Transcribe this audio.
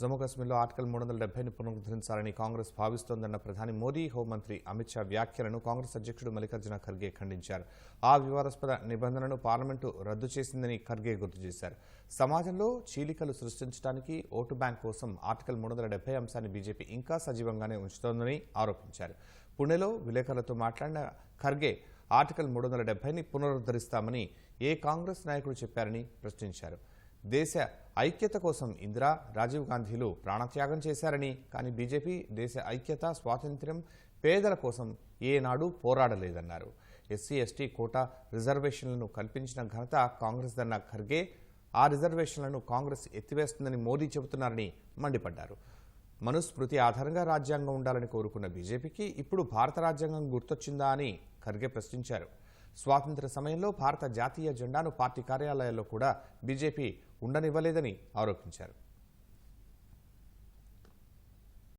జమ్మూ కాశ్మీర్లో ఆర్టికల్ మూడు వందల డెబ్బైని పునరుద్ధరించాలని కాంగ్రెస్ భావిస్తోందన్న ప్రధాని మోదీ హోంమంత్రి అమిత్ షా వ్యాఖ్యలను కాంగ్రెస్ అధ్యక్షుడు మల్లికార్జున ఖర్గే ఖండించారు. ఆ వివాదాస్పద నిబంధనను పార్లమెంటు రద్దు చేసిందని ఖర్గే గుర్తు చేశారు. సమాజంలో చీలికలు సృష్టించడానికి ఓటు బ్యాంక్ కోసం ఆర్టికల్ మూడు వందల డెబ్బై అంశాన్ని బీజేపీ ఇంకా సజీవంగానే ఉంచుతోందని ఆరోపించారు. పుణెలో విలేకరులతో మాట్లాడిన ఖర్గే ఆర్టికల్ మూడు వందల డెబ్బైని పునరుద్ధరిస్తామని ఏ కాంగ్రెస్ నాయకుడు చెప్పారని ప్రశ్నించారు. దేశ ఐక్యత కోసం ఇందిరా రాజీవ్ గాంధీలు ప్రాణత్యాగం చేశారని కానీ బీజేపీ దేశ ఐక్యత స్వాతంత్ర్యం పేదల కోసం ఏనాడు పోరాడలేదన్నారు. ఎస్సీ ఎస్టీ కోటా రిజర్వేషన్లను కల్పించిన ఘనత కాంగ్రెస్ దన్న ఖర్గే ఆ రిజర్వేషన్లను కాంగ్రెస్ ఎత్తివేస్తుందని మోదీ చెబుతున్నారని మండిపడ్డారు. మనుస్మృతి ఆధారంగా రాజ్యాంగం ఉండాలని కోరుకున్న బీజేపీకి ఇప్పుడు భారత రాజ్యాంగం గుర్తొచ్చిందా అని ఖర్గే ప్రశ్నించారు. స్వాతంత్ర సమయంలో భారత జాతీయ జెండాను పార్టీ కార్యాలయాల్లో కూడా బీజేపీ ఉండనివ్వలేదని ఆరోపించారు.